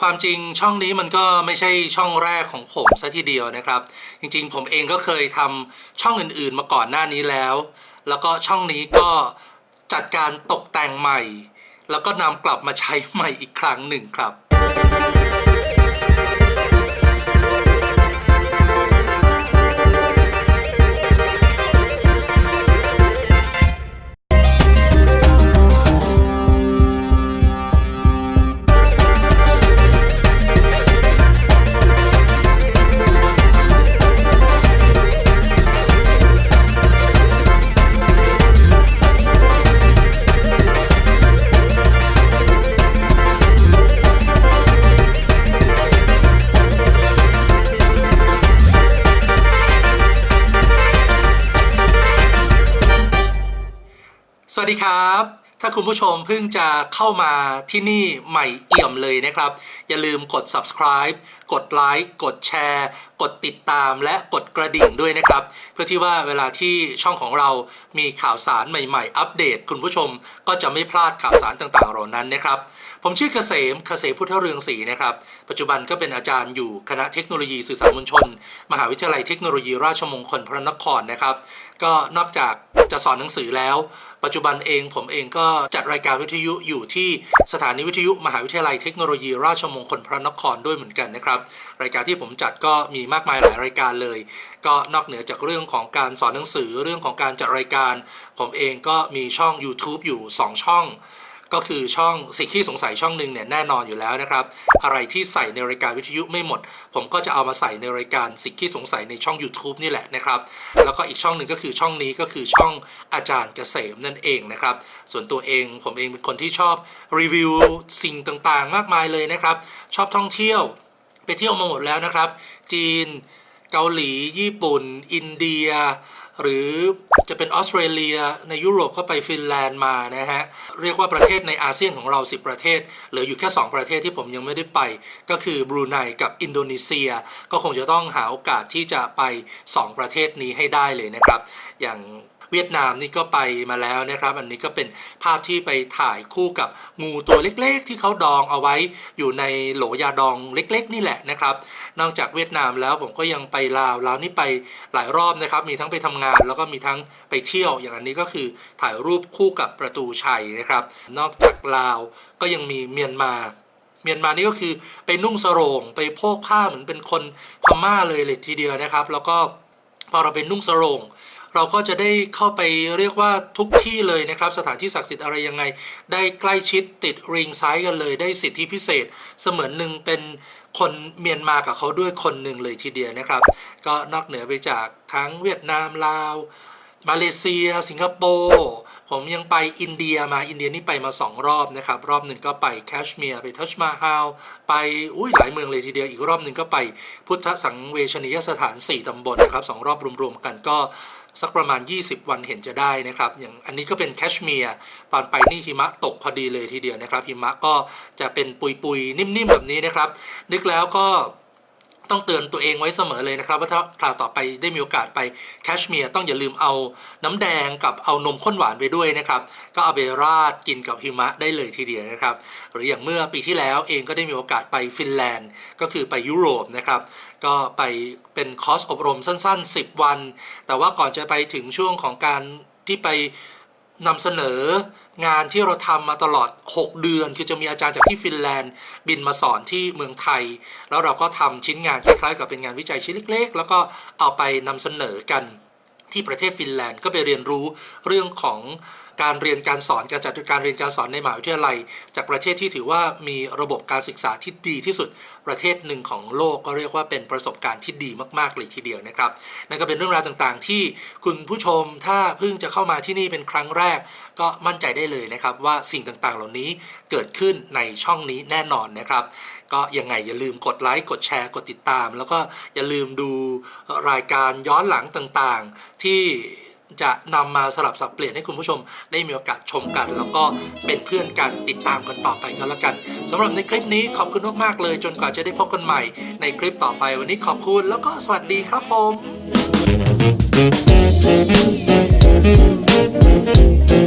ความจริงช่องนี้มันก็ไม่ใช่ช่องแรกของผมซะทีเดียวนะครับ จริงๆ ผมเองก็เคยทำช่องอื่นๆ มาก่อนหน้านี้แล้ว แล้วก็ช่องนี้ก็จัดการตกแต่งใหม่ แล้วก็นำกลับมาใช้ใหม่อีกครั้งหนึ่งครับ วัสดีครับ ถ้าคุณผู้ชมเพิ่งจะเข้ามาที่นี่ใหม่เอี่ยมเลยนะครับ อย่าลืมกด subscribe กดไลค์กดแชร์ ดติดตามและกดกระดิ่งด้วยนะครับ เพื่อที่ว่าเวลาที่ช่องของเรามีข่าวสารใหม่ๆ อัปเดต คุณผู้ชมก็จะไม่พลาดข่าวสารต่างๆเหล่านั้นนะครับ ผมชื่อเกษมเกษมพุทธเรืองศรีนะครับ ปัจจุบันก็เป็นอาจารย์อยู่คณะเทคโนโลยีสื่อสารมวลชน มหาวิทยาลัยเทคโนโลยีราชมงคลพระนครนะครับ ก็นอกจากจะสอนหนังสือแล้ว ปัจจุบันเองผมเองก็จัดรายการวิทยุอยู่ที่สถานีวิทยุ มหาวิทยาลัยเทคโนโลยีราชมงคลพระนครด้วยเหมือนกันนะครับ รายการที่ผมจัดก็มีมากมายหลายรายการเลย ก็นอกเหนือจากเรื่องของการสอนหนังสือเรื่องของการจัดรายการ ผมเองก็มีช่อง YouTube อยู่ 2 ช่อง ก็คือช่องสิ่งที่สงสัยช่องหนึ่งเนี่ยแน่นอนอยู่แล้วนะครับ อะไรที่ใส่ในรายการวิทยุไม่หมด ผมก็จะเอามาใส่ในรายการสิ่งที่สงสัยในช่อง YouTube นี่แหละนะครับ แล้วก็อีกช่องหนึ่งก็คือช่องนี้ก็คือช่องอาจารย์เกษมนั่นเองนะครับ ส่วนตัวเองผมเองเป็นคนที่ชอบรีวิวสิ่งต่างๆ มากมายเลยนะครับ ชอบท่องเที่ยว ไปเที่ยวมาหมดแล้วนะครับ จีน เกาหลี ญี่ปุ่น อินเดีย หรือจะเป็นออสเตรเลีย ในยุโรปก็ไปฟินแลนด์มานะฮะ เรียกว่าประเทศในอาเซียนของเรา 10 ประเทศ เหลืออยู่แค่ 2 ประเทศที่ผมยังไม่ได้ไป ก็คือบรูไนกับอินโดนีเซีย ก็คงจะต้องหาโอกาสที่จะไป 2 ประเทศนี้ให้ได้เลยนะครับ อย่าง เวียดนามนี่ก็ไปมาแล้วนะครับ อันนี้ก็เป็นภาพที่ไปถ่ายคู่กับงูตัวเล็กๆ ที่เขาดองเอาไว้อยู่ในโหลยาดองเล็ก ๆ นี่แหละนะครับ นอกจากเวียดนามแล้วผมก็ยังไปลาวลาวนี่ไปหลายรอบนะครับ มีทั้งไปทำงานแล้วก็มีทั้งไปเที่ยว อย่างอันนี้ก็คือถ่ายรูปคู่กับประตูชัยนะครับ นอกจากลาวก็ยังมีเมียนมาเมียนมานี่ก็คือไปนุ่งสโรงไปโพกผ้าเหมือนเป็นคนพม่าเลยเลยทีเดียวนะครับ แล้วก็พอเราเป็นนุ่งสโรง เราก็จะได้เข้าไปเรียกว่าทุกที่เลยนะครับ สถานที่ศักดิ์สิทธิ์อะไรยังไง ได้ใกล้ชิดติดริงไซด์กันเลย ได้สิทธิพิเศษ เสมือนหนึ่งเป็นคนเมียนมากับเขาด้วยคนหนึ่งเลยทีเดียวนะครับ ก็นอกเหนือไปจากทั้งเวียดนามลาว มาเลเซีย สิงคโปร์ผมยังไปอินเดียมาอินเดียนี่ไปมา 2 รอบนะครับ รอบหนึ่งก็ไปแคชเมียร์ไปทัชมาฮาลไปอุ้ยหลายเมืองเลยทีเดียวอีกรอบหนึ่งก็ไปพุทธสังเวชนียสถาน 4 ตำบลนะครับสองรอบรวมๆกันก็ สักประมาณ 20 วันเห็นจะได้นะครับ อย่างอันนี้ก็เป็นแคชเมียร์ตอนไปนี่หิมะตกพอดีเลยทีเดียวนะครับหิมะก็จะเป็นปุยๆ นิ่มๆ แบบนี้นะครับ นึกแล้วก็ ต้องเตือนตัวเองไว้เสมอเลยนะครับ ว่าถ้าคราวต่อไปได้มีโอกาสไปแคชเมียร์ต้องอย่าลืมเอาน้ำแดงกับเอานมข้นหวานไปด้วยนะครับ ก็เอาไปราดกินกับหิมะได้เลยทีเดียวนะครับ หรืออย่างเมื่อปีที่แล้วเองก็ได้มีโอกาสไปฟินแลนด์ ก็คือไปยุโรปนะครับ ก็ไปเป็นคอร์สอบรมสั้น ๆ 10 วัน แต่ว่าก่อนจะไปถึงช่วงของการที่ไป นำเสนองานที่เราทำมาตลอด 6 เดือน คือจะมีอาจารย์จากที่ฟินแลนด์ บินมาสอนที่เมืองไทย แล้วเราก็ทำชิ้นงานคล้ายๆกับเป็นงานวิจัยชิ้นเล็กๆ แล้วก็เอาไปนำเสนอกันที่ประเทศฟินแลนด์ก็ไปเรียนรู้เรื่องของ การเรียนการสอนการจัดการเรียนการสอนในมหาวิทยาลัย จากประเทศที่ถือว่ามีระบบการศึกษาที่ดีที่สุดประเทศหนึ่งของโลกก็เรียกว่าเป็นประสบการณ์ที่ดีมากๆเลยทีเดียวนะครับนั่นก็เป็นเรื่องราวต่างๆ ที่คุณผู้ชมถ้าเพิ่งจะเข้ามาที่นี่เป็นครั้งแรก ก็มั่นใจได้เลยนะครับ ว่าสิ่งต่างๆ เหล่านี้เกิดขึ้นในช่องนี้แน่นอนนะครับก็ยังไงอย่าลืมกดไลค์กดแชร์กดติดตาม แล้วก็อย่าลืมดูรายการย้อนหลังต่างๆ ที่ จะนำมาสลับสับเปลี่ยนให้คุณผู้ชมได้มีโอกาสชมกัน แล้วก็เป็นเพื่อนกันติดตามกันต่อไปก็แล้วกันสำหรับในคลิปนี้ขอบคุณมากๆเลย จนกว่าจะได้พบกันใหม่ ในคลิปต่อไปวันนี้ขอบคุณแล้วก็สวัสดีครับผม Thank